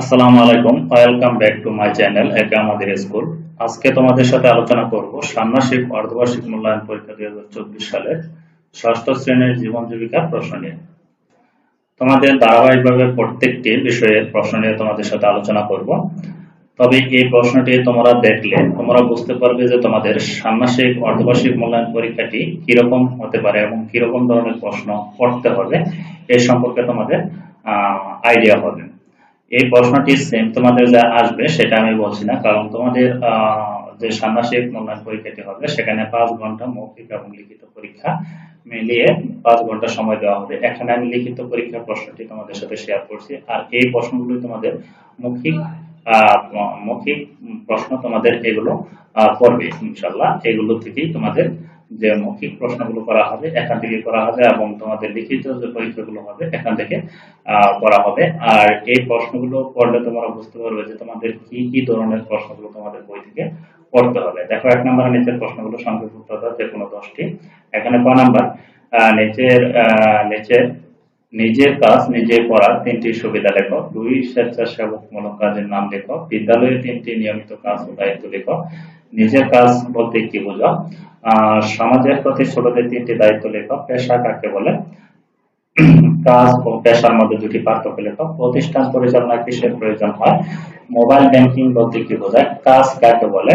আসসালামু আলাইকুম, welcome back to my channel একে আমাদের স্কুল। আজকে তোমাদের সাথে আলোচনা করব ষান্মাসিক অর্ধবার্ষিক মূল্যায়ন পরীক্ষা দুই হাজার চব্বিশ সালের ষষ্ঠ শ্রেণির জীবন জীবিকার প্রশ্ন নিয়ে। তোমাদের ধারাবাহিকভাবে প্রত্যেকটি বিষয়ের প্রশ্ন নিয়ে তোমাদের সাথে আলোচনা করব। তবে এই প্রশ্নটি তোমরা দেখলে তোমরা বুঝতে পারবে যে তোমাদের ষান্মাসিক অর্ধবার্ষিক মূল্যায়ন পরীক্ষাটি কীরকম হতে পারে এবং কীরকম ধরনের প্রশ্ন পড়তে হবে, এ সম্পর্কে তোমাদের আইডিয়া হবে। এই প্রশ্নটি সেম তোমাদের যা আসবে সেটা আমি বলছি না, কারণ তোমাদের যে ষান্মাসিক মূল্যায়ন পরীক্ষাটি হবে, সেখানে পাঁচ ঘণ্টা মৌখিক এবং লিখিত পরীক্ষা মিলিয়ে পাঁচ ঘণ্টা সময় দেওয়া হবে। এখানে আমি লিখিত পরীক্ষার প্রশ্নটি তোমাদের সাথে শেয়ার করছি, আর এই প্রশ্নগুলো তোমাদের মৌখিক মৌখিক প্রশ্ন তোমাদের এগুলো পড়বে ইনশাল্লাহ এগুলো থেকেই তোমাদের যে মৌখিক প্রশ্নগুলো করা হবে, এখান থেকে করা হবে এবং তোমাদের লিখিত যে পরীক্ষাগুলো হবে, এখান থেকে করা হবে। আর এই প্রশ্নগুলো পড়লে তোমরা বুঝতে পারবে যে তোমাদের কি কি ধরনের প্রশ্নগুলো তোমাদের বই থেকে পড়তে হবে। দেখো, এক নম্বর নিচের প্রশ্নগুলো সংক্ষিপ্ত যে কোনো দশটি এখানে ক নাম্বার? নিচের নিচের নিজের কাজ নিজে করার তিনটি সুবিধা লেখো। দুই স্বেচ্ছাসেবকমূলক কাজের নাম লেখো। বিদ্যালয়ে তিনটি নিয়মিত কাজ ও দায়িত্ব লেখো। নিজের কাজ বলতে কি বোঝো? সমাজের প্রতি ছোটদের তিনটি দায়িত্ব লেখো। পেশা কাকে বলে? কাজ ও পেশার মধ্যে দুটি পার্থক্য লেখো। প্রতিষ্ঠান পরিচালনা কিসের প্রয়োজন হয়? মোবাইল ব্যাংকিং বলতে কি বোঝায়? কাজ কাকে বলে?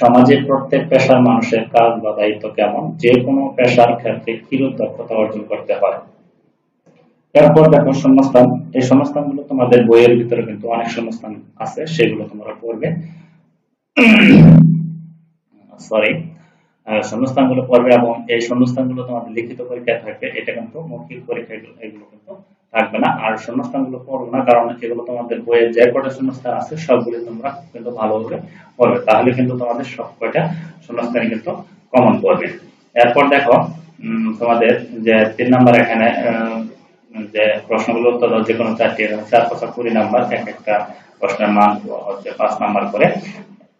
সমাজের প্রত্যেক পেশার মানুষের কাজ বা দায়িত্ব কেমন? যে কোনো পেশার ক্ষেত্রে কিরূপ দক্ষতা অর্জন করতে হয়? এরপর দেখো শূন্যস্থান এই শূন্যস্থানগুলো তোমাদের বইয়ের ভিতরে কিন্তু অনেক শূন্যস্থান আছে, সেগুলো তোমরা পড়বে। সরি শূন্যস্থানগুলো পড়বে এবং এই শূন্যস্থানগুলো তোমাদের লিখিত পরীক্ষায় থাকবে, এটা কিন্তু মৌখিক পরীক্ষা, এগুলো কিন্তু থাকবে না। আর শূন্যস্থানগুলো পড়বে না, কারণ এগুলো তোমাদের বইয়ের যে কটা শূন্যস্থান আছে, সবগুলো তোমরা কিন্তু ভালোভাবে পড়বে। তাহলে কিন্তু তোমাদের সব কয়টা শূন্যস্থানে কিন্তু কমন পড়বে। এরপর দেখো তোমাদের যে তিন নাম্বার এখানে যে প্রশ্নগুলো উত্তর যে কোনো চারটি চার পাঁচা কুড়ি নাম্বার, এক একটা প্রশ্নের মান হচ্ছে পাঁচ নাম্বার করে।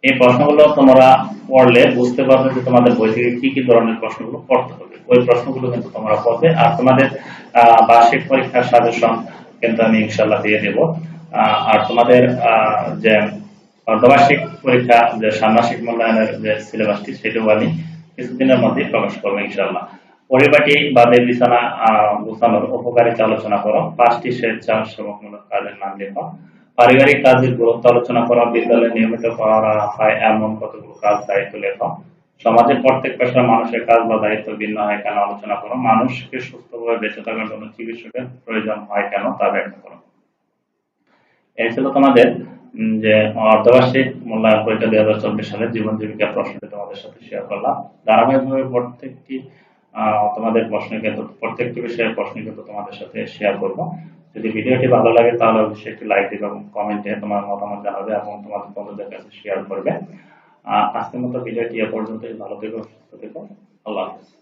এই প্রশ্নগুলো তোমরা পড়লে বুঝতে পারবে যে তোমাদের বই থেকে কি কি ধরনের প্রশ্নগুলো পড়তে হবে। ওই প্রশ্নগুলো কিন্তু তোমরা পড়বে আর তোমাদের বার্ষিক পরীক্ষার সাজেশন কিন্তু আমি ইনশাল্লাহ দিয়ে দেব। আর তোমাদের যে অর্ধবার্ষিক পরীক্ষা, যে ষান্মাসিক মূল্যায়নের যে সিলেবাসটি সেটাও আমি কিছুদিনের মধ্যেই প্রকাশ করব ইনশাল্লাহ পরিপাটি বাদে বিছানা গোছানোর উপকারিতা আলোচনা করো। পাঁচটি স্বেচ্ছাসেবকমূলক কাজের নাম লেখো। পারিবারিক কাজের গুরুত্ব আলোচনা করো। বিদ্যালয়ে নিয়মিত করা হয় এমন কতগুলো কাজ দায়িত্ব লেখো। সমাজের প্রত্যেক পেশার মানুষের কাজ বা দায়িত্ব ভিন্ন হয় কেন আলোচনা করো। মানুষকে সুস্থভাবে বেঁচে থাকার জন্য চিকিৎসকের প্রয়োজন হয় কেন তা ব্যাখ্যা করো। এই ছিল তোমাদের যে অর্ধবার্ষিক মূল্যায়ন পরীক্ষা দুই হাজার চব্বিশ সালের জীবন জীবিকা প্রশ্নটি তোমাদের সাথে শেয়ার করলাম। ধারাবাহিকভাবে প্রত্যেকটি তোমাদের প্রশ্ন কিন্তু প্রত্যেকটি বিষয়ের প্রশ্ন কিন্তু তোমাদের সাথে শেয়ার করব। যদি ভিডিওটি ভালো লাগে, তাহলে অবশ্যই একটি লাইক দিবে এবং কমেন্টে তোমার মতামত জানাবে এবং তোমাদের বন্ধুদের কাছে শেয়ার করবে। আজকের মতো ভিডিওটি এ পর্যন্তই। ভালো থেকো, সুস্থ থেকো। আল্লাহ হাফেজ।